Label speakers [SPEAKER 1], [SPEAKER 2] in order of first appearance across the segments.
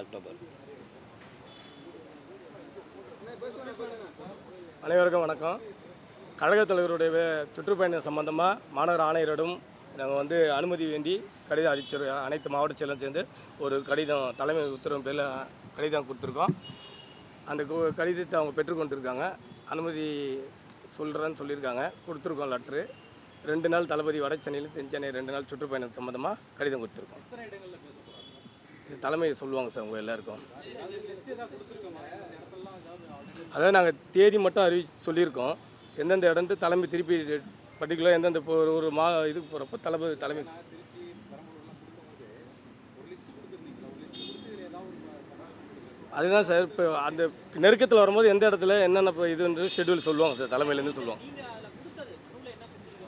[SPEAKER 1] October.
[SPEAKER 2] அனைவருக்கும் வணக்கம். கழகத் தலைவருடைய சுற்றுப்பயணம் சம்பந்தமாக மாநகர ஆணையரிடம் நாங்கள் வந்து அனுமதி வேண்டி கடிதம் அளிச்சிரு அனைத்து மாவட்ட செயலும் சேர்ந்து ஒரு கடிதம் தலைமை உத்தரவு பேரில் கடிதம் கொடுத்துருக்கோம். அந்த கடிதத்தை அவங்க பெற்றுக்கொண்டிருக்காங்க அனுமதி சொல்கிறேன்னு சொல்லியிருக்காங்க. கொடுத்துருக்கோம் லெட்ரு ரெண்டு நாள் தளபதி வட சென்னையில் தென் சென்னை ரெண்டு நாள் சுற்றுப்பயணம் சம்மந்தமாக கடிதம் கொடுத்துருக்கோம். இது தலைமை சொல்லுவாங்க சார் உங்கள் எல்லாருக்கும். அதாவது நாங்கள் தேதி மட்டும் அறிவி சொல்லியிருக்கோம். எந்தெந்த இடம்ட்டு தலைமை திருப்பி பர்டிகுலர் எந்தெந்த இப்போ ஒரு ஒரு மா இதுக்கு போகிறப்போ தலைமை தலைமை. அதுதான் சார் இப்போ அந்த நெருக்கத்தில் வரும்போது எந்த இடத்துல என்னென்ன இப்போ இதுன்றது ஷெட்யூல் சொல்லுவாங்க சார் தலைமையிலேருந்து சொல்லுவாங்க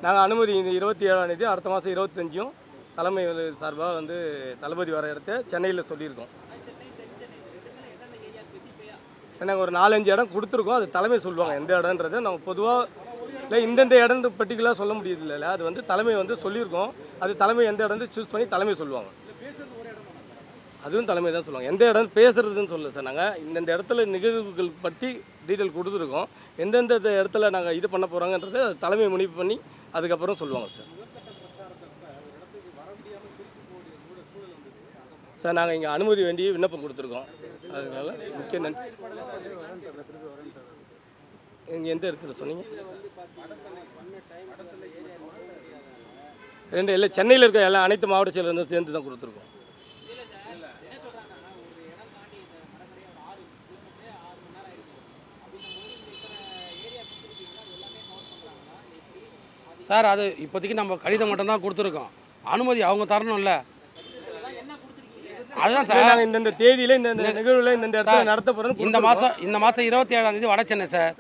[SPEAKER 2] நாங்கள் அனுமதி இந்த இருபத்தி ஏழாம் தேதி அடுத்த மாதம் இருபத்தஞ்சும் தலைமை சார்பாக வந்து தளபதி வர இடத்த சென்னையில் சொல்லியிருக்கோம். நாங்கள் ஒரு நாலஞ்சு இடம் கொடுத்துருக்கோம். அது தலைமை சொல்லுவாங்க. எந்த இடம்ன்றது நம்ம பொதுவாக இல்லை இந்தந்த இடம் பர்டிகுலராக சொல்ல முடியுது இல்லை அது வந்து தலைமை வந்து சொல்லியிருக்கோம். அது தலைமை எந்த இடம் சூஸ் பண்ணி தலைமை சொல்லுவாங்க. அதுவும் தலைமை தான் சொல்லுவாங்க. எந்த இடம் பேசுறதுன்னு சொல்லல சார் நாங்கள் இந்தந்த இடத்துல நிகழ்வுகள் பற்றி டீட்டெயில் கொடுத்துருக்கோம். எந்தெந்த இடத்துல நாங்கள் இது பண்ண போகிறோங்கன்றதை தலைமை முடிவு பண்ணி அதுக்கப்புறம் சொல்லுவாங்க சார். சார் நாங்கள் இங்கே அனுமதி வேண்டி விண்ணப்பம் கொடுத்துருக்கோம். அதனால முக்கிய நன்றி. இங்கே எந்த இடத்துல சொன்னீங்க? ரெண்டு இல்லை சென்னையில் இருக்க எல்லா அனைத்து மாவட்ட செயலருந்து சேர்ந்து தான் கொடுத்துருக்கோம்.
[SPEAKER 3] சார் அது இப்போதைக்கு நம்ம கடிதம் மட்டும்தான் கொடுத்துருக்கோம். அனுமதி அவங்க தரணும்ல. அதுதான்
[SPEAKER 2] சார். நாங்கள் இந்தந்த தேதியில் இந்த இந்த நிகழ்வில் இந்த இடத்துல நடத்த போகிறோம்
[SPEAKER 3] இந்த மாதம் இந்த மாதம் இருபத்தி ஏழாம் தேதி வட சென்னை சார்.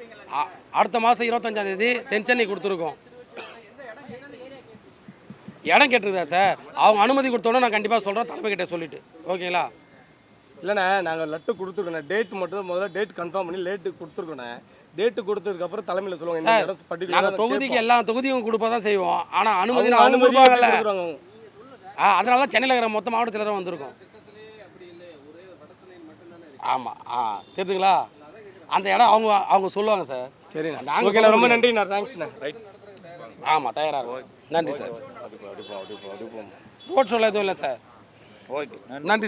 [SPEAKER 3] அடுத்த மாதம் இருபத்தஞ்சாம் தேதி தென் சென்னை கொடுத்துருக்கோம். இடம் கேட்டிருக்கா சார். அவங்க அனுமதி கொடுத்தோன்னே நான் கண்டிப்பாக சொல்கிறேன் தலைமை கிட்ட சொல்லிட்டு. ஓகேங்களா?
[SPEAKER 2] இல்லைண்ணே நாங்கள் லட்டு கொடுத்துருக்கோண்ணே. டேட் மட்டும் முதல்ல டேட் கன்ஃபார்ம் பண்ணி லேட்டு கொடுத்துருக்கோண்ணே. டேட்டு கொடுத்ததுக்கப்புறம் தலைமையில் சொல்லுவாங்க.
[SPEAKER 3] நாங்கள் தொகுதிக்கு எல்லா தொகுதியும் கொடுப்பா தான் செய்வோம். ஆனால் அனுமதி ஆ அதனால தான் சென்னையில் இருக்கிற மொத்த மாவட்ட செயலரும் வந்திருக்கோம். ஆமாம் ஆ தெரியுதுங்களா அந்த இடம் அவங்க அவங்க சொல்லுவாங்க சார்.
[SPEAKER 2] சரிண்ணா.
[SPEAKER 3] நாங்க
[SPEAKER 2] ஓகேண்ணா ரொம்ப நன்றிண்ணா. தேங்க்ஸ்ண்ணா ரைட்
[SPEAKER 3] ஆமாம் தயாராக இருக்கும் நன்றி சார். ரோட் ஷோவில் எதுவும் இல்லை சார்.
[SPEAKER 1] ஓகே
[SPEAKER 3] நன்றி சார்.